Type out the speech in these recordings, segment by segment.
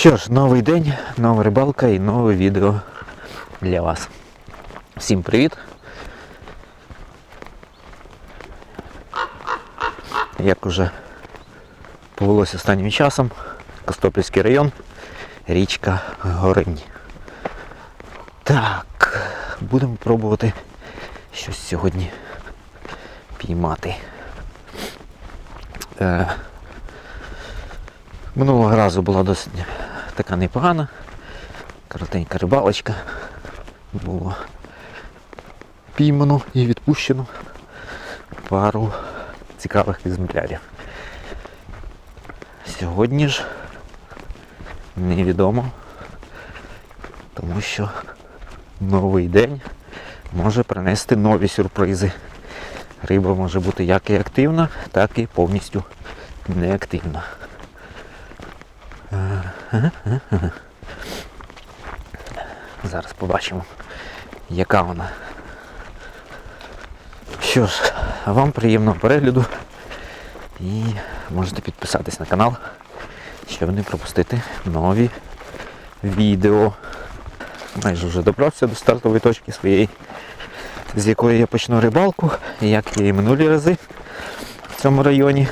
Що ж, новий день, нова рибалка і нове відео для вас. Всім привіт! Як уже повелося останнім часом, Костопільський район, річка Горинь. Так, будемо пробувати щось сьогодні піймати. Е, Минулого разу була досить така непогана, коротенька рибалочка. Було піймано і відпущено пару цікавих екземплярів. Сьогодні ж невідомо, тому що новий день може принести нові сюрпризи. Риба може бути як і активна, так і повністю неактивна. Зараз побачимо, яка вона. Що ж, вам приємного перегляду і можете підписатись на канал, щоб не пропустити нові відео. Майже вже добрався до стартової точки своєї, з якої я почну рибалку, як і минулі рази в цьому районі.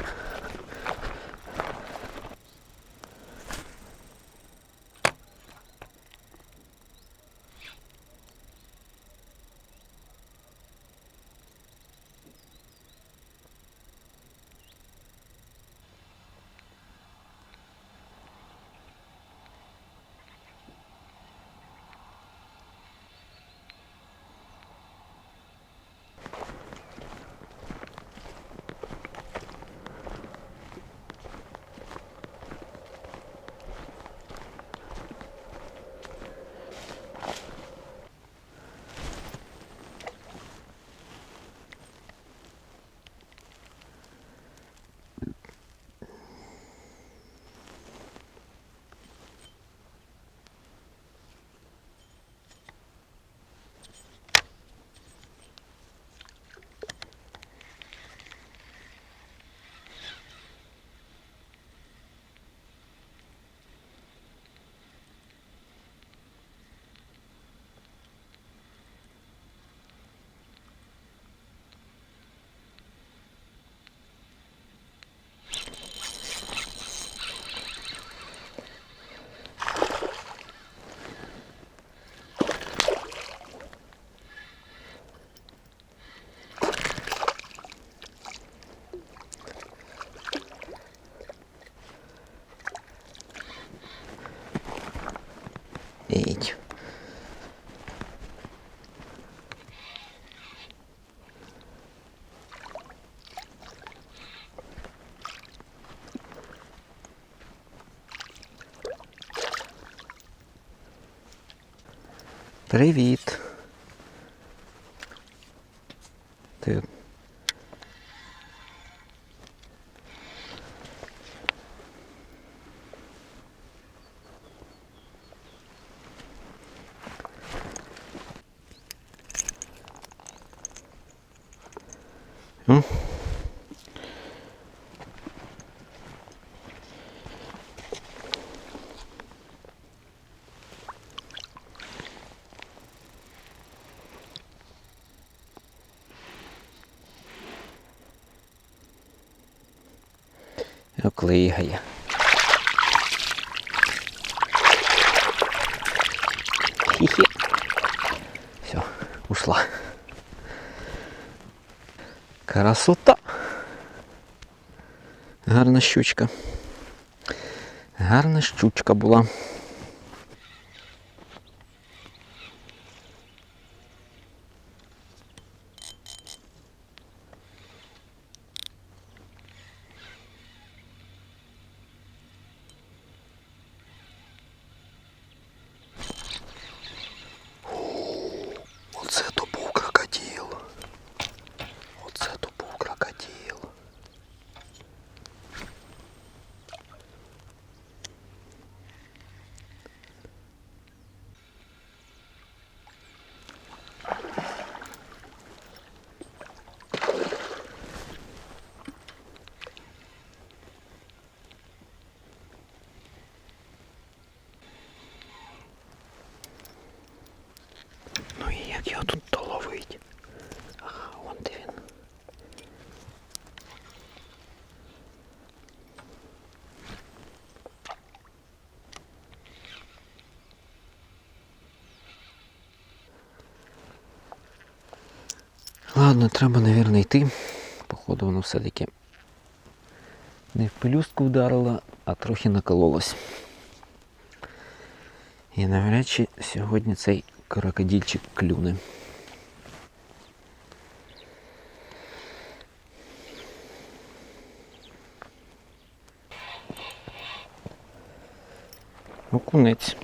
Привіт. Ти М? Оклигає. Хі-хі. Все, ушла. Красота. Гарна щучка. Гарна щучка була. Його тут доловить. Ага, вон де він. Ладно, треба, мабуть, йти. Походу, воно все-таки не в пелюстку вдарило, а трохи накололось. І навряд чи сьогодні цей крокодильчик клюне. Окунець.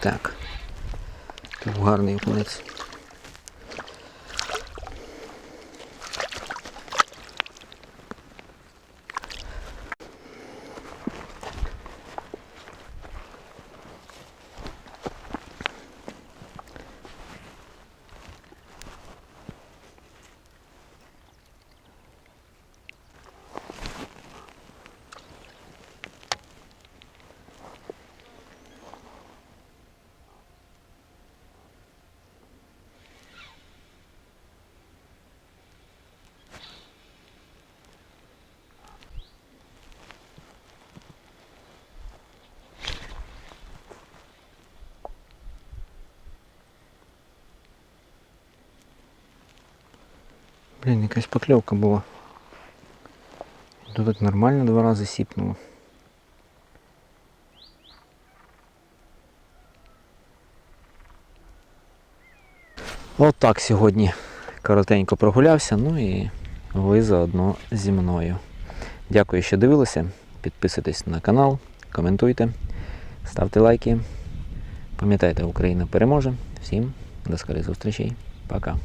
Так. Гарний окунець. Блін, якась покльовка була. Тут так нормально два рази сіпнуло. От так сьогодні коротенько прогулявся, ну і ви заодно зі мною. Дякую, що дивилися. Підписуйтесь на канал, коментуйте, ставте лайки. Пам'ятайте, Україна переможе. Всім до скорих зустрічей. Пока.